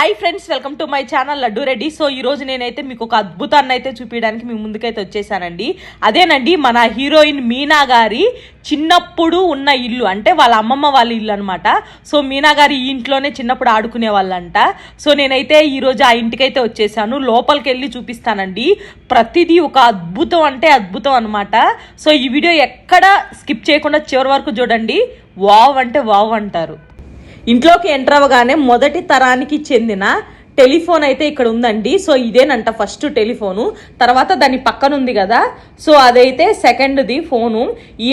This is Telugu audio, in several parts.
Hi friends welcome to my channel Laddu Reddy so ఈ రోజు నేనైతే మీకు ఒక అద్భుతాన్ని అయితే చూపించడానికి మీ ముందుకైతే వచ్చేసానండి. అదేనండి మన హీరోయిన్ మీనా గారి చిన్నప్పుడు ఉన్న ఇల్లు అంటే వాళ్ళ అమ్మమ్మ వాళ్ళ ఇల్లు అనమాట సో మీనా గారి ఈ ఇంట్లోనే చిన్నప్పుడు ఆడుకునే వాళ్ళంట. సో నేనైతే ఈరోజు ఆ ఇంటికైతే వచ్చేసాను. లోపలికి వెళ్ళి చూపిస్తానండి. ప్రతిదీ ఒక అద్భుతం అంటే అద్భుతం అనమాట సో ఈ వీడియో ఎక్కడ స్కిప్ చేయకుండా చివరి వరకు చూడండి. వావ్ అంటే వావ్ అంటారు. ఇంట్లోకి ఎంటర్ అవ్వగానే మొదటి తరానికి చెందిన టెలిఫోన్ అయితే ఇక్కడ ఉందండి. సో ఇదేనంట ఫస్ట్ టెలిఫోను. తర్వాత దాని పక్కన ఉంది కదా. సో అదైతే సెకండ్ది ఫోను.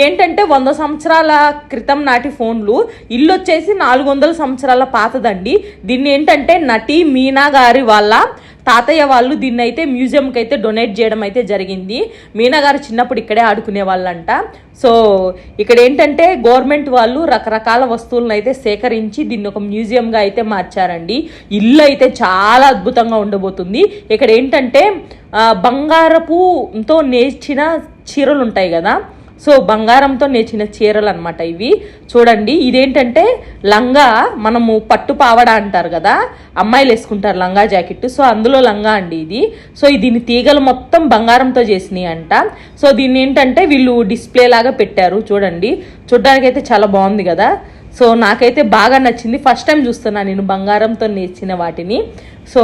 ఏంటంటే వంద సంవత్సరాల క్రితం నాటి ఫోన్లు. ఇల్లు వచ్చేసి నాలుగు వందల సంవత్సరాల పాతదండి. దీన్ని ఏంటంటే నటి మీనా గారి వాళ్ళ తాతయ్య వాళ్ళు దీన్ని అయితే మ్యూజియంకి అయితే డొనేట్ చేయడం అయితే జరిగింది. మీనా గారు చిన్నప్పుడు ఇక్కడే ఆడుకునే వాళ్ళంట. సో ఇక్కడ ఏంటంటే గవర్నమెంట్ వాళ్ళు రకరకాల వస్తువులను అయితే సేకరించి దీన్ని ఒక మ్యూజియంగా అయితే మార్చారండి. ఇల్లు అయితే చాలా అద్భుతంగా ఉండబోతుంది. ఇక్కడ ఏంటంటే బంగారపుతో నేర్చిన చీరలు ఉంటాయి కదా. సో బంగారంతో నేర్చిన చీరలు అనమాట ఇవి. చూడండి ఇదేంటంటే లంగా మనము పట్టు పావడ అంటారు కదా అమ్మాయిలు వేసుకుంటారు లంగా జాకెట్. సో అందులో లంగా అండి ఇది. సో దీని తీగలు మొత్తం బంగారంతో చేసినాయి అంట. సో దీన్ని ఏంటంటే వీళ్ళు డిస్ప్లే లాగా పెట్టారు చూడండి. చూడడానికి అయితే చాలా బాగుంది కదా. సో నాకైతే బాగా నచ్చింది. ఫస్ట్ టైం చూస్తున్నా నేను బంగారంతో నేర్చిన వాటిని. సో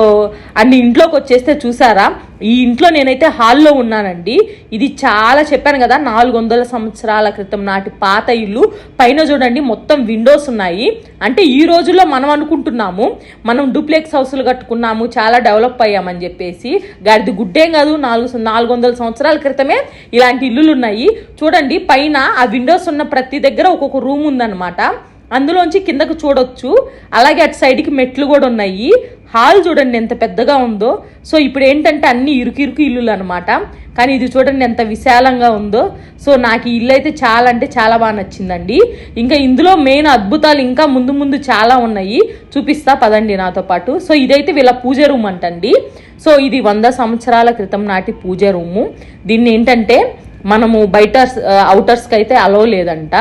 అన్ని ఇంట్లోకి వచ్చేస్తే చూసారా? ఈ ఇంట్లో నేనైతే హాల్లో ఉన్నానండి. ఇది చాలా చెప్పాను కదా నాలుగు వందల సంవత్సరాల క్రితం నాటి పాత ఇల్లు. పైన చూడండి మొత్తం విండోస్ ఉన్నాయి. అంటే ఈ రోజుల్లో మనం అనుకుంటున్నాము మనం డూప్లెక్స్ హౌస్లు కట్టుకున్నాము చాలా డెవలప్ అయ్యామని చెప్పేసి. గాడిది గుడ్డేం కాదు నాలుగు నాలుగు వందల సంవత్సరాల క్రితమే ఇలాంటి ఇల్లులు ఉన్నాయి. చూడండి పైన ఆ విండోస్ ఉన్న ప్రతి దగ్గర ఒక్కొక్క రూమ్ ఉందన్నమాట. అందులోంచి కిందకు చూడొచ్చు. అలాగే అటు సైడ్కి మెట్లు కూడా ఉన్నాయి. హాల్ చూడండి ఎంత పెద్దగా ఉందో. సో ఇప్పుడు ఏంటంటే అన్ని ఇరుకు ఇరుకు ఇల్లులు అనమాట కానీ ఇది చూడండి ఎంత విశాలంగా ఉందో. సో నాకు ఈ ఇల్లు అయితే చాలా అంటే చాలా బాగా నచ్చిందండి. ఇంకా ఇందులో మెయిన్ అద్భుతాలు ఇంకా ముందు ముందు చాలా ఉన్నాయి. చూపిస్తా పదండి నాతో పాటు. సో ఇదైతే వీళ్ళ పూజ రూమ్ అంటండి. సో ఇది వంద సంవత్సరాల క్రితం నాటి పూజ రూము. దీన్ని ఏంటంటే మనము బయట అవుటర్స్కి అయితే అలో లేదంట.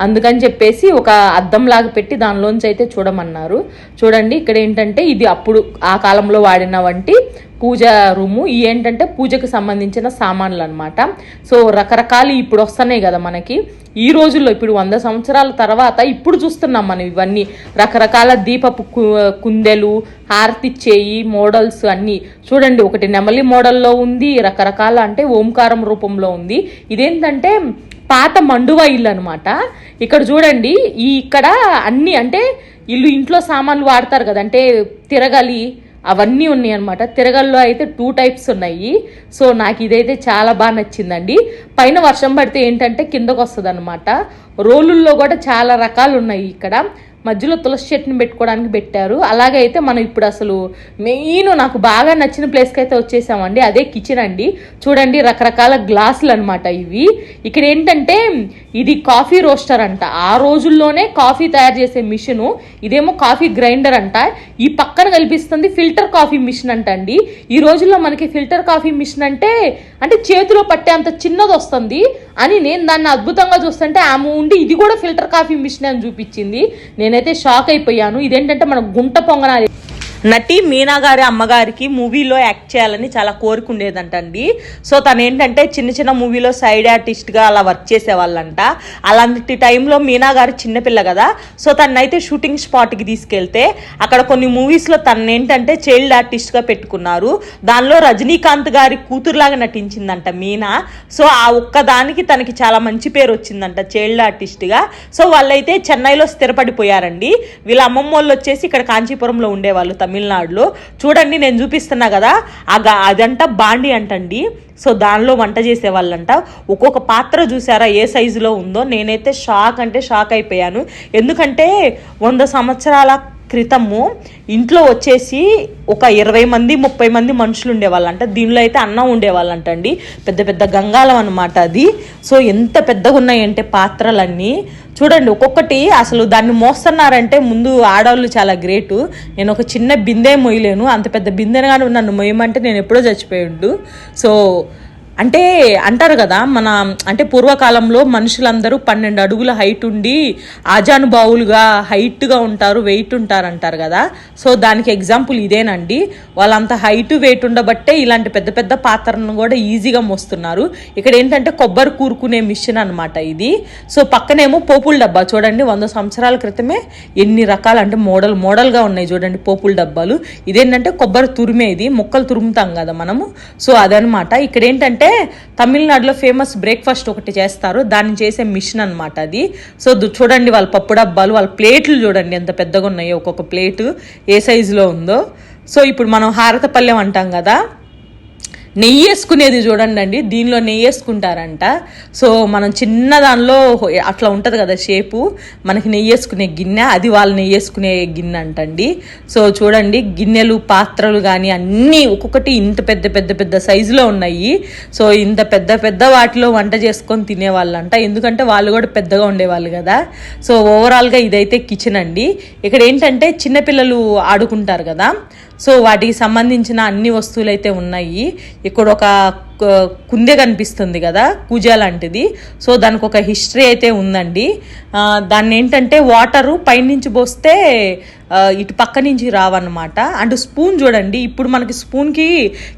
అందుకని చెప్పేసి ఒక అద్దం లాగా పెట్టి దానిలోంచి అయితే చూడమన్నారు. చూడండి ఇక్కడ ఏంటంటే ఇది అప్పుడు ఆ కాలంలో వాడిన వంటి పూజ రూము. ఏంటంటే పూజకు సంబంధించిన సామాన్లు అనమాట సో రకరకాలు ఇప్పుడు వస్తున్నాయి కదా మనకి. ఈ రోజుల్లో ఇప్పుడు వంద సంవత్సరాల తర్వాత ఇప్పుడు చూస్తున్నాం మనం ఇవన్నీ. రకరకాల దీపపు కు- కుందెలు హారతిచ్చేయి మోడల్స్ అన్నీ. చూడండి ఒకటి నెమలి మోడల్లో ఉంది రకరకాల అంటే ఓంకారం రూపంలో ఉంది. ఇదేంటంటే పాత మండువా ఇల్లు అనమాట ఇక్కడ చూడండి ఈ ఇక్కడ అన్ని అంటే ఇల్లు ఇంట్లో సామాన్లు వాడతారు కదా అంటే తిరగలి అవన్నీ ఉన్నాయి అనమాట తిరగల్లో అయితే టూ టైప్స్ ఉన్నాయి. సో నాకు ఇదైతే చాలా బాగా నచ్చిందండి. పైన వర్షం పడితే ఏంటంటే కిందకు వస్తుంది అనమాట రోలుల్లో కూడా చాలా రకాలు ఉన్నాయి ఇక్కడ. మధ్యలో తులసి చెట్టుని పెట్టుకోవడానికి పెట్టారు. అలాగే అయితే మనం ఇప్పుడు అసలు మెయిన్ నాకు బాగా నచ్చిన ప్లేస్కి అయితే వచ్చేసామండి. అదే కిచెన్ అండి. చూడండి రకరకాల గ్లాసులు అనమాట ఇవి. ఇక్కడ ఏంటంటే ఇది కాఫీ రోస్టర్ అంట. ఆ రోజుల్లోనే కాఫీ తయారు చేసే మిషను ఇదేమో కాఫీ గ్రైండర్ అంట. ఈ పక్కన కల్పిస్తుంది ఫిల్టర్ కాఫీ మిషన్ అంట అండి ఈ రోజుల్లో మనకి ఫిల్టర్ కాఫీ మిషన్ అంటే అంటే చేతిలో పట్టే అంత చిన్నది వస్తుంది అని నేను దాన్ని అద్భుతంగా చూస్తుంటే ఆమె ఉండి ఇది కూడా ఫిల్టర్ కాఫీ మిషన్ అని చూపించింది. నేను నేనైతే షాక్ అయిపోయాను. ఇదేంటంటే మన గుంట పొంగనాలి నటి మీనా గారి అమ్మగారికి మూవీలో యాక్ట్ చేయాలని చాలా కోరిక సో తను ఏంటంటే చిన్న చిన్న మూవీలో సైడ్ ఆర్టిస్ట్గా అలా వర్క్ చేసేవాళ్ళంట. అలాంటి టైంలో మీనా గారు చిన్నపిల్ల కదా సో తనైతే షూటింగ్ స్పాట్కి తీసుకెళ్తే అక్కడ కొన్ని మూవీస్లో తన్నేంటంటే ఏంటంటే చైల్డ్ ఆర్టిస్ట్గా పెట్టుకున్నారు. దానిలో రజనీకాంత్ గారి కూతురులాగా నటించిందంట మీనా. సో ఆ ఒక్క దానికి తనకి చాలా మంచి పేరు వచ్చిందంట చైల్డ్ ఆర్టిస్ట్గా. సో వాళ్ళైతే చెన్నైలో స్థిరపడిపోయారండి. వీళ్ళ అమ్మమ్మ వాళ్ళు వచ్చేసి ఇక్కడ కాంచీపురంలో ఉండేవాళ్ళు తమిళనాడులో. చూడండి నేను చూపిస్తున్నా కదా ఆ గా- అదంట బాండి అంటండి. సో దానిలో వంట చేసేవాళ్ళంట. ఒక్కొక్క పాత్ర చూసారా ఏ సైజులో ఉందో. నేనైతే షాక్ అంటే షాక్ అయిపోయాను. ఎందుకంటే వంద సంవత్సరాల క్రితము ఇంట్లో వచ్చేసి ఒక ఇరవై మంది ముప్పై మంది మనుషులు ఉండేవాళ్ళంట. దీనిలో అయితే అన్నం ఉండేవాళ్ళంట అండి పెద్ద పెద్ద గంగాలం అనమాట అది. సో ఎంత పెద్దగా ఉన్నాయంటే పాత్రలన్నీ. చూడండి ఒక్కొక్కటి అసలు దాన్ని మోస్తున్నారంటే ముందు ఆడవాళ్ళు చాలా గ్రేటు. నేను ఒక చిన్న బిందె మొయ్యలేను. అంత పెద్ద బిందెను కానీ నన్ను మొయ్యమంటే నేను ఎప్పుడో చచ్చిపోయిండు. సో అంటే అంటారు కదా మన అంటే పూర్వకాలంలో మనుషులందరూ పన్నెండు అడుగుల హైట్ ఉండి ఆజానుబావులుగా హైట్గా ఉంటారు వెయిట్ ఉంటారు అంటారు కదా. సో దానికి ఎగ్జాంపుల్ ఇదేనండి. వాళ్ళంత హైట్ వెయిట్ ఉండబట్టే ఇలాంటి పెద్ద పెద్ద పాత్రలను కూడా ఈజీగా మోస్తున్నారు. ఇక్కడ ఏంటంటే కొబ్బరి కూరుకునే మిషన్ అనమాట ఇది. సో పక్కనేమో పోపుల డబ్బా. చూడండి వంద సంవత్సరాల క్రితమే ఎన్ని రకాల అంటే మోడల్ మోడల్గా ఉన్నాయి చూడండి పోపుల డబ్బాలు. ఇదేంటంటే కొబ్బరి తురిమేది మొక్కలు తురుముతాం కదా మనము. సో అదనమాట ఇక్కడ ఏంటంటే తమిళనాడులో ఫేమస్ బ్రేక్ఫాస్ట్ ఒకటి చేస్తారు. దాన్ని చేసే మిషన్ అనమాట అది. సో చూడండి వాళ్ళ పప్పు డబ్బాలు వాళ్ళ ప్లేట్లు చూడండి ఎంత పెద్దగా ఉన్నాయో ఒక్కొక్క ప్లేటు ఏ సైజులో ఉందో. సో ఇప్పుడు మనం హారతపల్లెం అంటాం కదా. నెయ్యి వేసుకునేది చూడండి అండి దీనిలో నెయ్యి వేసుకుంటారంట సో మనం చిన్న దానిలో అట్లా ఉంటుంది కదా షేపు. మనకి నెయ్యి వేసుకునే గిన్నె అది వాళ్ళు నెయ్యి వేసుకునే గిన్నె అంటండి సో చూడండి గిన్నెలు పాత్రలు కానీ అన్నీ ఒక్కొక్కటి ఇంత పెద్ద పెద్ద పెద్ద సైజులో ఉన్నాయి. సో ఇంత పెద్ద పెద్ద వాటిలో వంట చేసుకొని తినేవాళ్ళంట. ఎందుకంటే వాళ్ళు కూడా పెద్దగా ఉండేవాళ్ళు కదా. సో ఓవరాల్గా ఇదైతే కిచెన్ అండి. ఇక్కడ ఏంటంటే చిన్నపిల్లలు ఆడుకుంటారు కదా. సో వాటికి సంబంధించిన అన్ని వస్తువులు అయితే ఉన్నాయి. ఇక్కడ ఒక కుందె కనిపిస్తుంది కదా కుజ లాంటిది. సో దానికి ఒక హిస్టరీ అయితే ఉందండి. దాన్ని ఏంటంటే వాటరు పైనుంచి పోస్తే ఇటు పక్క నుంచి రావన్నమాట. అండ్ స్పూన్ చూడండి ఇప్పుడు మనకి స్పూన్కి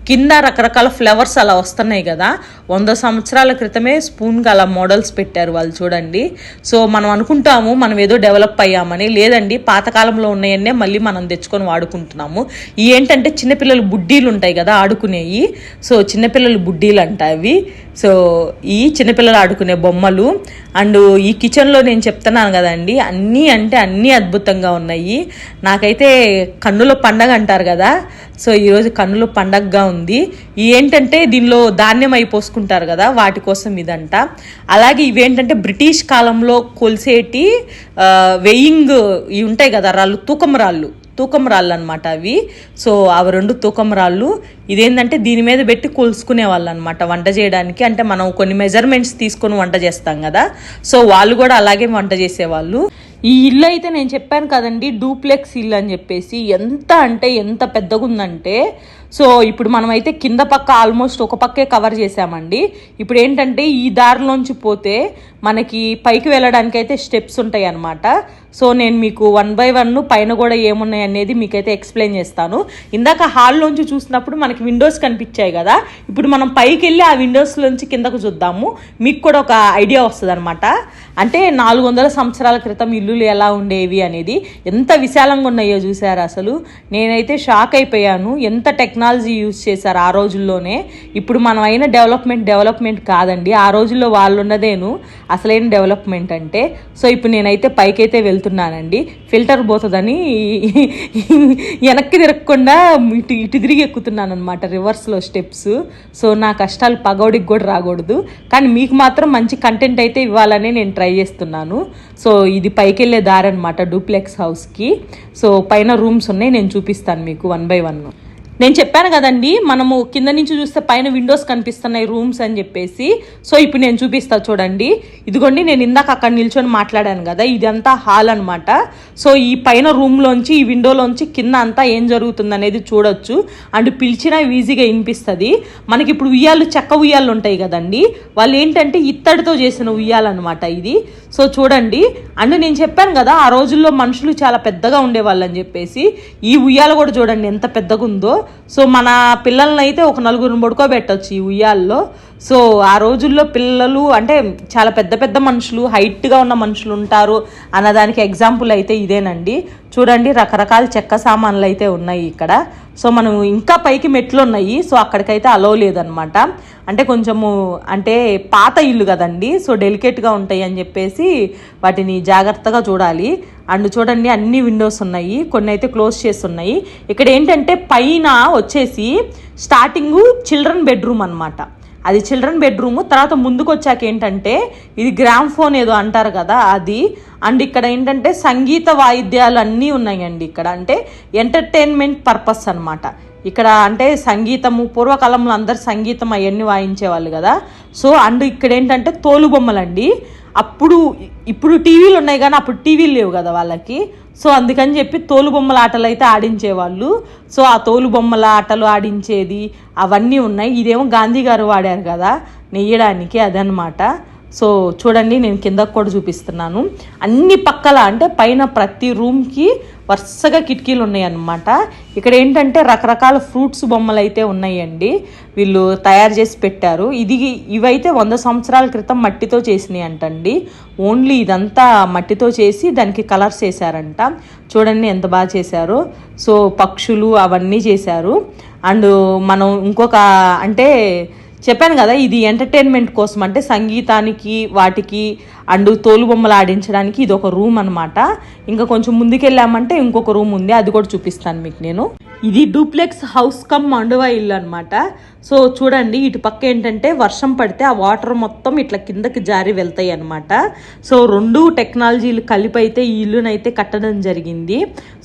కింద రకరకాల ఫ్లవర్స్ అలా వస్తున్నాయి కదా. వంద సంవత్సరాల క్రితమే స్పూన్కి అలా మోడల్స్ పెట్టారు వాళ్ళు చూడండి. సో మనం అనుకుంటాము మనం ఏదో డెవలప్ అయ్యామని. లేదండి పాతకాలంలో ఉన్నాయన్నే మళ్ళీ మనం తెచ్చుకొని వాడుకుంటున్నాము. ఏంటంటే చిన్నపిల్లలు బుడ్డీలు ఉంటాయి కదా ఆడుకునేవి సో చిన్నపిల్లలు బుడ్డీలు అంట అవి. సో ఈ చిన్నపిల్లలు ఆడుకునే బొమ్మలు అండ్ ఈ కిచెన్లో నేను చెప్తున్నాను కదండి అన్నీ అంటే అన్నీ అద్భుతంగా ఉన్నాయి. నాకైతే కన్నుల పండగ అంటారు కదా సో ఈరోజు కన్నుల పండగగా ఉంది. ఏంటంటే దీనిలో ధాన్యం అయి పోసుకుంటారు కదా వాటి కోసం ఇదంట. అలాగే ఇవేంటంటే బ్రిటిష్ కాలంలో కొలిసేటి వెయింగ్ ఇవి ఉంటాయి కదా రాళ్ళు తూకం రాళ్ళు. తూకం రాళ్ళు అనమాట అవి. సో అవి రెండు తూకం రాళ్ళు ఇదేంటంటే దీని మీద పెట్టి కొలుసుకునే వాళ్ళు అనమాట వంట చేయడానికి. అంటే మనం కొన్ని మెజర్మెంట్స్ తీసుకొని వంట చేస్తాం కదా. సో వాళ్ళు కూడా అలాగే వంట చేసేవాళ్ళు. ఈ ఇల్లు అయితే నేను చెప్పాను కదండి డూప్లెక్స్ ఇల్లు అని చెప్పేసి. ఎంత అంటే ఎంత పెద్దగా ఉందంటే సో ఇప్పుడు మనమైతే కింద పక్క ఆల్మోస్ట్ ఒక పక్కే కవర్ చేసామండి ఇప్పుడు ఏంటంటే ఈ దారిలోంచి పోతే మనకి పైకి వెళ్ళడానికి అయితే స్టెప్స్ ఉంటాయి అన్నమాట సో నేను మీకు వన్ బై వన్ పైన కూడా ఏమున్నాయి అనేది మీకైతే ఎక్స్ప్లెయిన్ చేస్తాను. ఇందాక హాల్లోంచి చూసినప్పుడు మనకి విండోస్ కనిపించాయి కదా. ఇప్పుడు మనం పైకి వెళ్ళి ఆ విండోస్లోంచి కిందకు చూద్దాము. మీకు కూడా ఒక ఐడియా వస్తుంది అనమాట అంటే నాలుగు వందల సంవత్సరాల క్రితం ఇల్లులు ఎలా ఉండేవి అనేది ఎంత విశాలంగా ఉన్నాయో చూసారు అసలు? నేనైతే షాక్ అయిపోయాను. ఎంత టెక్ టెక్నాలజీ యూజ్ చేశారు ఆ రోజుల్లోనే. ఇప్పుడు మనం అయిన డెవలప్మెంట్ డెవలప్మెంట్ కాదండి. ఆ రోజుల్లో వాళ్ళు ఉన్నదేను అసలైన డెవలప్మెంట్ అంటే. సో ఇప్పుడు నేనైతే పైకైతే వెళ్తున్నానండి. ఫిల్టర్ పోతుందని వెనక్కి తిరగకుండా ఇటు ఇటు తిరిగి ఎక్కుతున్నాను అనమాట రివర్స్లో స్టెప్స్. సో నా కష్టాలు పగోడికి కూడా రాకూడదు. కానీ మీకు మాత్రం మంచి కంటెంట్ అయితే ఇవ్వాలని నేను ట్రై చేస్తున్నాను. సో ఇది పైకి వెళ్ళే దారి అనమాట డూప్లెక్స్ హౌస్కి. సో పైన రూమ్స్ ఉన్నాయి నేను చూపిస్తాను మీకు వన్ బై వన్. నేను చెప్పాను కదండి మనము కింద నుంచి చూస్తే పైన విండోస్ కనిపిస్తున్నాయి రూమ్స్ అని చెప్పేసి. సో ఇప్పుడు నేను చూపిస్తా చూడండి. ఇదిగోండి నేను ఇందాక అక్కడ నిల్చొని మాట్లాడాను కదా ఇదంతా హాల్ అనమాట సో ఈ పైన రూమ్లోంచి ఈ విండోలోంచి కింద అంతా ఏం జరుగుతుంది అనేది చూడొచ్చు. అండ్ పిలిచినా ఈజీగా వినిపిస్తుంది. మనకి ఇప్పుడు ఉయ్యాలు చెక్క ఉయ్యాలు ఉంటాయి కదండి వాళ్ళు ఏంటంటే ఇత్తడితో చేసిన ఉయ్యాలన్నమాట ఇది. సో చూడండి. అండ్ నేను చెప్పాను కదా ఆ రోజుల్లో మనుషులు చాలా పెద్దగా ఉండేవాళ్ళు అని చెప్పేసి. ఈ ఉయ్యాల కూడా చూడండి ఎంత పెద్దగా ఉందో సో మన పిల్లల్ని అయితే ఒక నలుగురిని పడుకోబెట్టచ్చు ఈ ఉయ్యాల్లో. సో ఆ రోజుల్లో పిల్లలు అంటే చాలా పెద్ద పెద్ద మనుషులు హైట్గా ఉన్న మనుషులు ఉంటారు అన్నదానికి ఎగ్జాంపుల్ అయితే ఇదేనండి. చూడండి రకరకాల చెక్క సామాన్లు అయితే ఉన్నాయి ఇక్కడ. సో మనం ఇంకా పైకి మెట్లు ఉన్నాయి సో అక్కడికైతే అలో లేదనమాట అంటే కొంచెము అంటే పాత ఇల్లు కదండి సో డెలికేట్గా ఉంటాయి అని చెప్పేసి వాటిని జాగ్రత్తగా చూడాలి. అండ్ చూడండి అన్ని విండోస్ ఉన్నాయి కొన్ని అయితే క్లోజ్ చేసి ఉన్నాయి ఇక్కడ ఏంటంటే పైన వచ్చేసి స్టార్టింగు చిల్డ్రన్ బెడ్రూమ్ అన్నమాట. అది చిల్డ్రన్ బెడ్రూమ్. తర్వాత ముందుకు వచ్చాక ఏంటంటే ఇది గ్రామ్ ఫోన్ ఏదో అంటారు కదా అది. అండ్ ఇక్కడ ఏంటంటే సంగీత వాయిద్యాలు అన్నీ ఉన్నాయండి ఇక్కడ. అంటే ఎంటర్టైన్మెంట్ పర్పస్ అన్నమాట. ఇక్కడ అంటే సంగీతము పూర్వకాలంలో అందరు సంగీతం అవన్నీ వాయించేవాళ్ళు కదా. సో అండ్ ఇక్కడ ఏంటంటే తోలు బొమ్మలండి అప్పుడు ఇప్పుడు టీవీలు ఉన్నాయి కానీ అప్పుడు టీవీలు లేవు కదా వాళ్ళకి. సో అందుకని చెప్పి తోలుబొమ్మల ఆటలు అయితే ఆడించేవాళ్ళు. సో ఆ తోలుబొమ్మల ఆటలు ఆడించేది అవన్నీ ఉన్నాయి. ఇదేమో గాంధీ గారు వాడారు కదా నెయ్యడానికి అదనమాట. సో చూడండి నేను కిందకు కూడా చూపిస్తున్నాను. అన్ని పక్కల అంటే పైన ప్రతి రూమ్కి వరుసగా కిటికీలు ఉన్నాయన్నమాట. ఇక్కడ ఏంటంటే రకరకాల ఫ్రూట్స్ బొమ్మలు అయితే ఉన్నాయండి. వీళ్ళు తయారు చేసి పెట్టారు. ఇది ఇవైతే వంద సంవత్సరాల క్రితం మట్టితో చేసినాయి అంటండి ఓన్లీ ఇదంతా మట్టితో చేసి దానికి కలర్స్ వేసారంట చూడండి ఎంత బాగా చేశారో. సో పక్షులు అవన్నీ చేశారు. అండ్ మనం ఇంకొక అంటే చెప్పాను కదా ఇది ఎంటర్టైన్మెంట్ కోసం అంటే సంగీతానికి వాటికి అండ్ తోలు బొమ్మలు ఆడించడానికి ఇది ఒక రూమ్ అనమాట ఇంకా కొంచెం ముందుకెళ్ళామంటే ఇంకొక రూమ్ ఉంది అది కూడా చూపిస్తాను మీకు నేను. ఇది డూప్లెక్స్ హౌస్ కమ్ మండువా ఇల్లు అనమాట సో చూడండి ఇటు పక్క ఏంటంటే వర్షం పడితే ఆ వాటర్ మొత్తం ఇట్లా కిందకి జారి వెళ్తాయి అనమాట సో రెండు టెక్నాలజీలు కలిపైతే అయితే ఈ ఇల్లునైతే కట్టడం జరిగింది.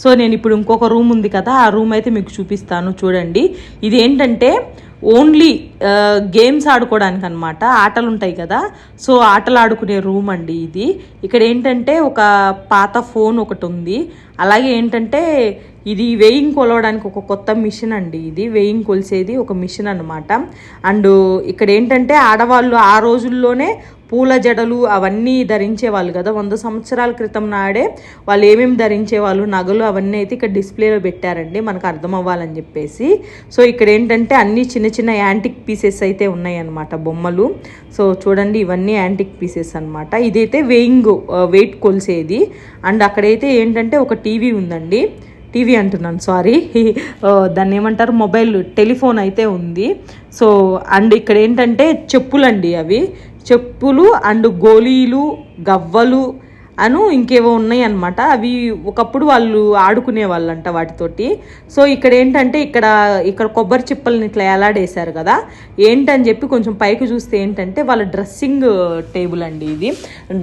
సో నేను ఇప్పుడు ఇంకొక రూమ్ ఉంది కదా ఆ రూమ్ అయితే మీకు చూపిస్తాను చూడండి. ఇది ఏంటంటే ఓన్లీ గేమ్స్ ఆడుకోవడానికి అనమాట ఆటలు ఉంటాయి కదా. సో ఆటలు ఆడుకునే రూమ్ అండి ఇది. ఇక్కడ ఏంటంటే ఒక పాత ఫోన్ ఒకటి ఉంది అలాగే ఏంటంటే ఇది వెయింగ్ కొలవడానికి ఒక కొత్త మిషన్ అండి ఇది. వెయింగ్ కొలిసేది ఒక మిషన్ అనమాట అండ్ ఇక్కడ ఏంటంటే ఆడవాళ్ళు ఆ రోజుల్లోనే పూల జడలు అవన్నీ ధరించేవాళ్ళు కదా. వంద సంవత్సరాల క్రితం నాడే వాళ్ళు ఏమేమి ధరించేవాళ్ళు నగలు అవన్నీ అయితే ఇక్కడ డిస్ప్లేలో పెట్టారండి. మనకు అర్థం అవ్వాలని చెప్పేసి. సో ఇక్కడ ఏంటంటే అన్ని చిన్న చిన్న యాంటిక్ పీసెస్ అయితే ఉన్నాయన్నమాట బొమ్మలు. సో చూడండి ఇవన్నీ యాంటిక్ పీసెస్ అనమాట ఇదైతే వెయింగ్ వెయిట్ కొలిసేది. అండ్ అక్కడైతే ఏంటంటే ఒక టీవీ ఉందండి. టీవీ అంటున్నాను సారీ uh, దాన్ని ఏమంటారు? మొబైల్ టెలిఫోన్ అయితే ఉంది. సో అండ్ ఇక్కడ ఏంటంటే చెప్పులండి అవి. చెప్పులు అండ్ గోళీలు గవ్వలు అను ఇంకేవో ఉన్నాయి అనమాట అవి ఒకప్పుడు వాళ్ళు ఆడుకునే వాళ్ళంట వాటితోటి. సో ఇక్కడ ఏంటంటే ఇక్కడ ఇక్కడ కొబ్బరి చిప్పల్ని ఇట్లా ఎలాడేశారు కదా. ఏంటని చెప్పి కొంచెం పైకి చూస్తే ఏంటంటే వాళ్ళ డ్రెస్సింగ్ టేబుల్ అండి ఇది.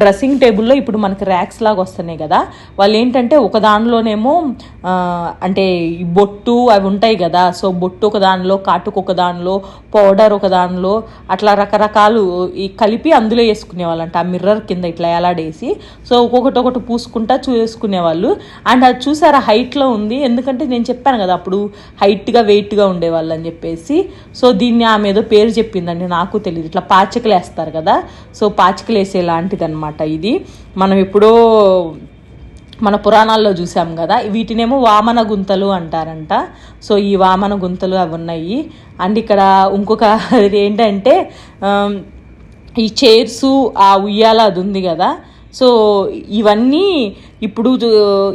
డ్రెస్సింగ్ టేబుల్లో ఇప్పుడు మనకి ర్యాక్స్ లాగా వస్తున్నాయి కదా. వాళ్ళు ఏంటంటే ఒక దానిలోనేమో అంటే బొట్టు అవి ఉంటాయి కదా. సో బొట్టు ఒక దానిలో కాటుకు ఒక దానిలో పౌడర్ ఒక దానిలో అట్లా రకరకాలు ఈ కలిపి అందులో వేసుకునే వాళ్ళంట. ఆ మిర్రర్ కింద ఇట్లా ఎలాడేసి. సో ఒక్కొక్కటి ఒకటి పూసుకుంటా చూసుకునేవాళ్ళు అండ్ అది చూసారా హైట్లో ఉంది. ఎందుకంటే నేను చెప్పాను కదా అప్పుడు హైట్గా వెయిట్గా ఉండేవాళ్ళు అని చెప్పేసి. సో దీన్ని ఆమె ఏదో పేరు చెప్పిందండి నాకు తెలియదు ఇట్లా పాచికలు వేస్తారు కదా. సో పాచికలు వేసే ఇది. మనం ఎప్పుడో మన పురాణాల్లో చూసాం కదా వీటినేమో వామన గుంతలు అంటారంట. సో ఈ వామన గుంతలు అవి ఉన్నాయి. అండ్ ఇక్కడ ఇంకొక ఏంటంటే ఈ చైర్సు ఆ ఉయ్యాల అది ఉంది కదా. సో ఇవన్నీ ఇప్పుడు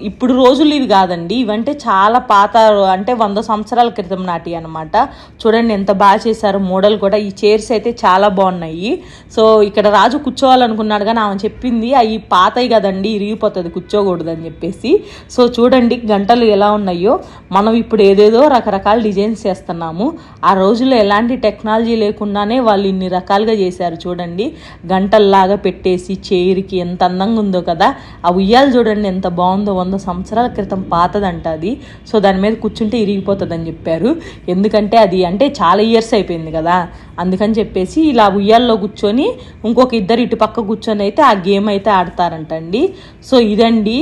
ఇప్పుడు రోజులు ఇవి కాదండి. ఇవంటే చాలా పాత అంటే వంద సంవత్సరాల క్రితం నాటి అనమాట చూడండి ఎంత బాగా చేశారు. మోడల్ కూడా. ఈ చైర్స్ అయితే చాలా బాగున్నాయి. సో ఇక్కడ రాజు కూర్చోవాలనుకున్నాడు కానీ ఆమె చెప్పింది అవి పాతయి కదండి ఇరిగిపోతుంది కూర్చోకూడదు అని చెప్పేసి. సో చూడండి గంటలు ఎలా ఉన్నాయో. మనం ఇప్పుడు ఏదేదో రకరకాల డిజైన్స్ చేస్తున్నాము. ఆ రోజుల్లో ఎలాంటి టెక్నాలజీ లేకుండానే వాళ్ళు ఇన్ని రకాలుగా చేశారు చూడండి. గంటల్లాగా పెట్టేసి చైర్కి ఎంత అందంగా ఉందో కదా. ఆ ఉయ్యాలు చూడండి. ఎంత బాగుందో వంద సంవత్సరాల క్రితం పాతదంట అది. సో దాని మీద కూర్చుంటే ఇరిగిపోతుందని చెప్పారు. ఎందుకంటే అది అంటే చాలా ఇయర్స్ అయిపోయింది కదా. అందుకని చెప్పేసి ఇలా ఉయ్యాల్లో కూర్చొని ఇంకొక ఇద్దరు ఇటు పక్క కూర్చొని అయితే ఆ గేమ్ అయితే ఆడతారంటండి సో ఇదండి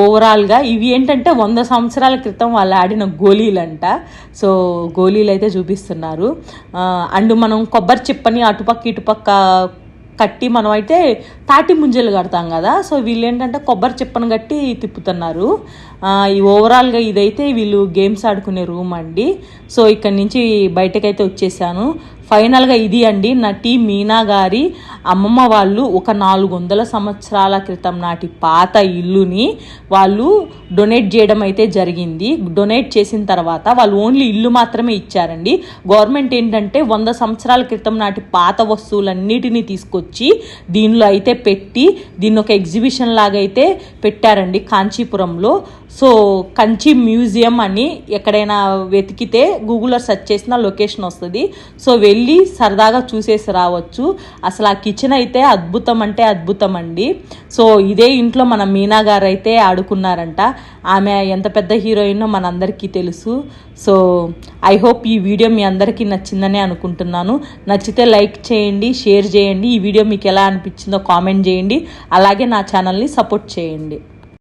ఓవరాల్గా ఇవి ఏంటంటే వంద సంవత్సరాల క్రితం వాళ్ళు ఆడిన గోళీలంట. సో గోళీలు అయితే చూపిస్తున్నారు అండ్ మనం కొబ్బరి చిప్పని అటుపక్క ఇటుపక్క కట్టి మనం అయితే తాటి ముంజలు కడతాం కదా. సో వీళ్ళు ఏంటంటే కొబ్బరి చిప్పను కట్టి తిప్పుతున్నారు. ఈ ఓవరాల్గా ఇదైతే వీళ్ళు గేమ్స్ ఆడుకునే రూమ్ అండి. సో ఇక్కడ నుంచి బయటకైతే వచ్చేసాను. ఫైనల్గా ఇది అండి. నటి మీనా గారి అమ్మమ్మ వాళ్ళు ఒక నాలుగు వందల సంవత్సరాల క్రితం నాటి పాత ఇల్లుని వాళ్ళు డొనేట్ చేయడం అయితే జరిగింది. డొనేట్ చేసిన తర్వాత వాళ్ళు ఓన్లీ ఇల్లు మాత్రమే ఇచ్చారండి. గవర్నమెంట్ ఏంటంటే వంద సంవత్సరాల క్రితం నాటి పాత వస్తువులన్నిటినీ తీసుకొచ్చి దీనిలో అయితే పెట్టి దీన్ని ఒక ఎగ్జిబిషన్ లాగా అయితే పెట్టారండి కాంచీపురంలో. సో కంచి మ్యూజియం అని ఎక్కడైనా వెతికితే గూగుల్లో సెర్చ్ చేసిన లొకేషన్ వస్తుంది. సో వెళ్ళి సరదాగా చూసేసి రావచ్చు. అసలు ఆ కిచెన్ అయితే అద్భుతం అంటే అద్భుతం అండి. సో ఇదే ఇంట్లో మన మీనా గారు అయితే ఆడుకున్నారంట. ఆమె ఎంత పెద్ద హీరోయిన్ మనందరికీ తెలుసు. సో ఐ హోప్ ఈ వీడియో మీ అందరికీ నచ్చిందని అనుకుంటున్నాను. నచ్చితే లైక్ చేయండి షేర్ చేయండి. ఈ వీడియో మీకు ఎలా అనిపించిందో కామెంట్ చేయండి. అలాగే నా ఛానల్ని సపోర్ట్ చేయండి.